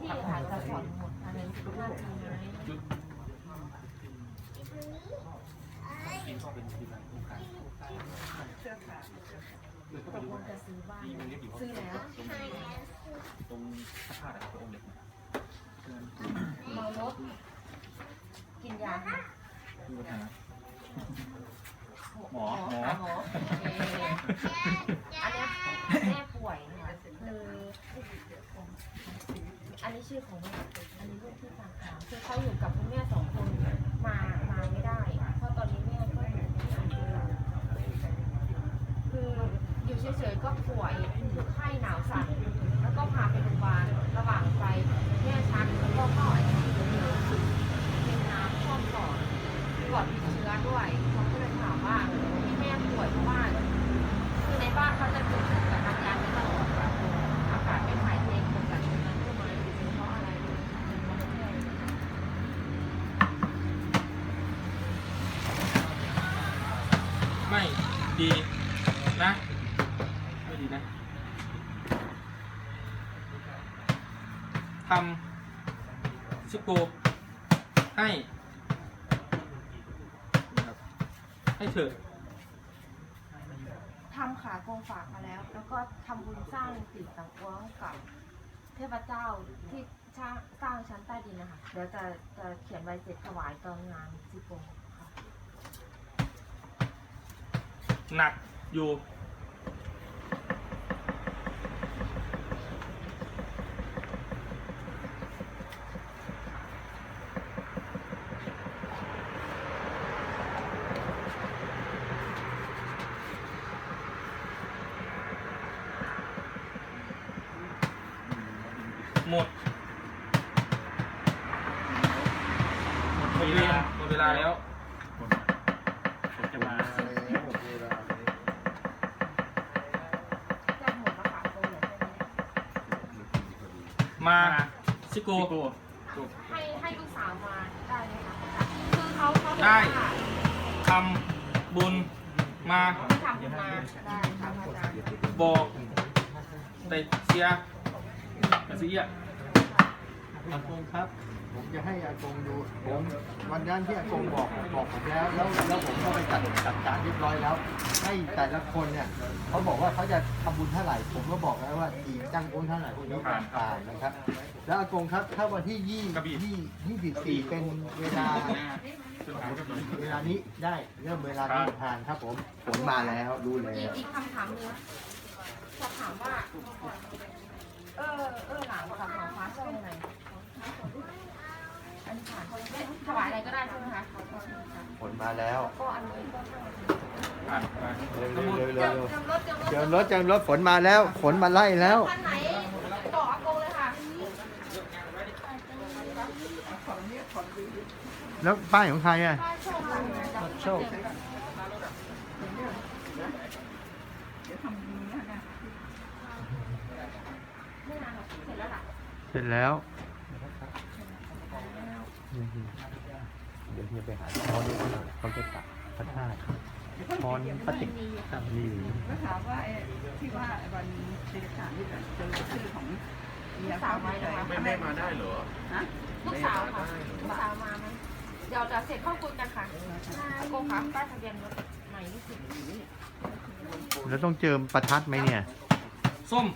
ที่อาจจะถอนหมดอันนั้นคือหน้าที่ไหมยุดกินเข้าเป็นทีละลูกค้าเลยเข้าไปแต่ดูคนจะซื้อบ้านซื้อแล้ว ตรงพระธาตุอะไรตัวองค์เล็ก เมารถกินยาค่ะ มีปัญหาหมอหมอ หมอโอเคอันเนี้ยแม่ป่วยนะคะคืออันนี้ ชื่อของแม่อันนี้ลูกที่ฝากถามคือเขาอยู่กับคุณแม่สองคนมามาไม่ได้เพราะตอนนี้แม่ก็อยู่ที่อังกฤษคืออยู่เฉยๆก็ป่วยคือไข้หนาวสั่นแล้วก็พาไปโรงพยาบาลระหว่างไปแม่ชักแล้วก็เข้าไอซียูเป็นน้ำท่วมปอดปอดติดเชื้อด้วยเขาก็เลยถามว่าที่แม่ป่วยเพราะว่าคือในบ้านเขาจะจุดกับอาการนี้ตลอดแบบอากาศไม่ถ่ายเทกดจากตรงนั้นขึ้นมาเป็นเพราะอะไรเป็นเพราะเรื่อง ไม่ดีนะไม่ดีนะทำชิปโกให้ให้เถอะทำขาโกงฝากมาแล้ว แล้วก็ทำบุญสร้างสิ่งต่างๆให้กับเทพเจ้าที่สร้างสร้างชั้นใต้ดินนะคะเดี๋ยวจะจะเขียนใบเสร็จถวายตอนงานสิโกงค่ะ หนักอยู่ หมดหมดเวลาหมดเวลาแล้ว จะมา จะหมดแล้วค่ะโกงเหลือแค่นี้ มาซิโกให้ให้ลูกสาวมาได้ไหมคะคือเขาเขาบอกได้ ว่าทำบุญมาให้ทำบุญมาได้ค่ะอาจารย์บอกแต่เสียแต่เสียอากงครับ ผมจะให้อากงดูผมวันนั้นที่อากงบอกบอกผมแล้วแล้วแล้วผมก็ไปจัดจัดการเรียบร้อยแล้ว ให้แต่ละคนเนี่ยเขาบอกว่าเขาจะทำบุญเท่าไหร่ผมก็บอกแล้วว่าอีจ้างบุญเท่าไหร่พวกนี้ผ่านผ่านนะครับ แล้วอากงครับถ้าวันที่ยี่ยี่ยี่สิบสี่เป็นเวลา เวลานี้ได้เริ่มเวลานี้ทานครับผมผลมาแล้วรู้แล้อีกวอีกคำถามหนึงจะถามว่า เออ เออหลานกับหมอฟ้าชอบยังไง อันนี้ค่ะถวายอะไรก็ได้ใช่ไหมคะผลมาแล้ว ก็อันนี้ก็อะไปเร็วเร็วเร็วเจิเร็มวเจิมรถเจิมรถเจอรถเจอรถฝนมาแล้ว ฝนมาไล่แล้วคันไหนต่ออากงเลยค่ะแล้วป้ายของใครอะป้าโชคค่ะโชคไม่นานหรอกเสร็จแล้ว ล่ะเสร็จแล้วเดี๋ยวจะไปหาพรเขาจะตัดพระธาตุพรปฏิกตัมีก็ถามว่าไอ้ที่ว่าวันเอกสารที่เจอชื่อของเมียลูกสาวไหมนะคะไม่ไม่มาได้เหรอฮะลูกสาวค่ะลูกสาวมาไหมเดี๋ยวจะเสร็จข้าคุยกันค่ะอากงคะป้ายทะเบียนรถใหม่นี่สิแล้วต้องเจิมประทัดไหมเนี่ย ส้ม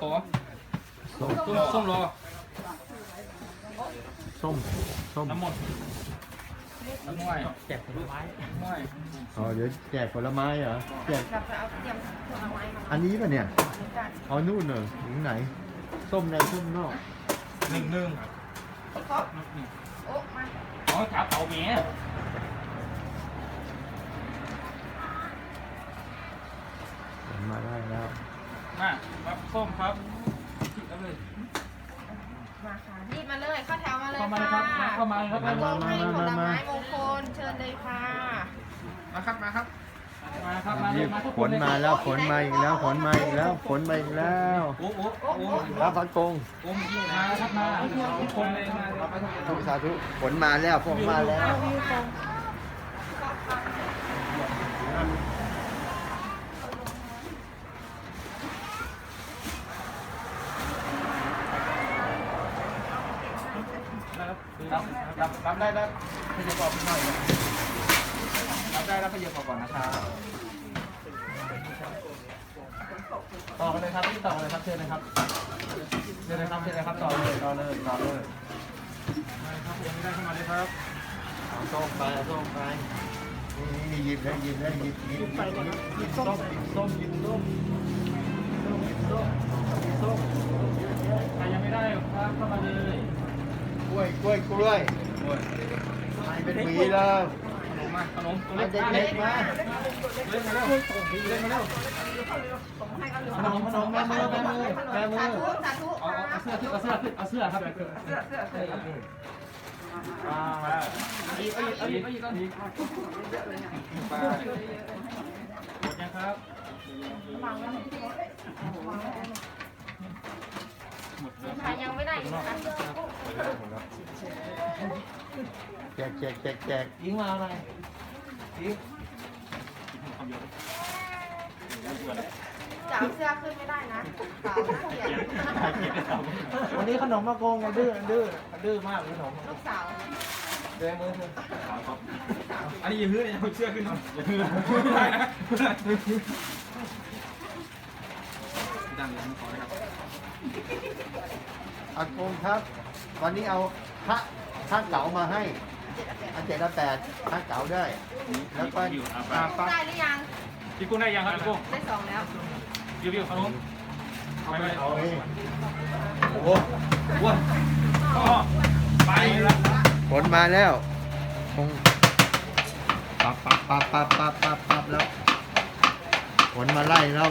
ขอส้มส้มรอ ส้ม ส้ม น้ำหมดน้ำม้วยแจกผลไม้ม้วยอ๋อ เดี๋ยวแจกผลไม้เหรอ แจก เราจะเอาเตรียมผลไม้มาอันนี้ป่ะเนี่ยเหมือนกันเอานู่นเหรอถึงไหน ส้มในส้มนอก หนึ่งหนึ่งครบโอ้มาอ๋อจับเต่าเมียมาได้แล้วมาครับส้มครับเอาเลย มาค่ะรีบมาเลยเข้าแถวมาเลยเข้ามาค่ะครับเข้ามาครับอากงให้ผลไม้มงคลเชิญเลยค่ะมาครับมาครับ มาครับมาเลนี่ยมาทุกฝคนนเลยมาแล้วฝนมาอีกแล้วฝนมาอีกแล้วฝนมาอีกแล้วโอ้โหโอ้โหครับพระกงโอ้โหมาครับมาทุกคนเลยมาเลยทุกสาธุฝนมาแล้วฝนมาแล้ว วิวตรง รับรับรับได้แล้วขยับออกหน่อยรับได้แล้วขยับออกก่อนนะครับต่อกันเลยครับพี่ต่อกันเลยครับเชิญเลยครับเชิญเลยครับเชิญเลยครับต่อเลยต่อเลยต่อเลยครับยังไม่ได้เข้ามาเลยครับเอาส้มไปเอาส้มไปนี่หยิบเลยหยิบเลยหยิบหยิบหยิบหยิบหยิบส้มหยิบส้มหยิบส้มหยิบส้มหยิบส้มใครยังไม่ได้ครับเข้ามาเลยกล้วยกล้วยกล้วยโอ้ยไป เป็นหวีเลยขนมมาขนมตัวมาเล็กเด็กๆมาเล่นมาเร็วเล่นมาเร็วส่งให้เขาเลยขนมขนมแม่มือแม่มือแม่มือสาธุเอาเอาเสื้อขึ้นเอาเสื้อขึ้นเอาเสื้อครับเสื้อเสื้อเสื้ออ่าอีกอีกอีกอีกอีกไปหมดยังครับหมดแล้วใค รยังไม่ได้อีกนะคะแจกแจกแจกแจกยิงมาอะไรยิงจะเอาเสื้อขึ้นไม่ได้นะสาวน่าเกลียดวันนี้ขนมมาโกงไงดื้อดื้อดื้อมากขนมลูกสาวเดินมืออันนี้อย่าฮื้ออย่าเชื่อขึ้นนะอย่าฮื้อไม่ได้นะดังเลยขอนะครับ อากงครับ วันนี้เอาพระพระเก๋ามาให้อันเจ็ดละแปดพระเก๋าได้แล้วก็อาปะได้หรือยังพี่กุ้งได้ยังครับพี่กุ้งได้สองแล้ววิววิวขนมไปไปเอาเองโอ้โหว้าวไปแล้วผลมาแล้วคงปับปับปับปับปับปับปับแล้วผลมาไล่แล้ว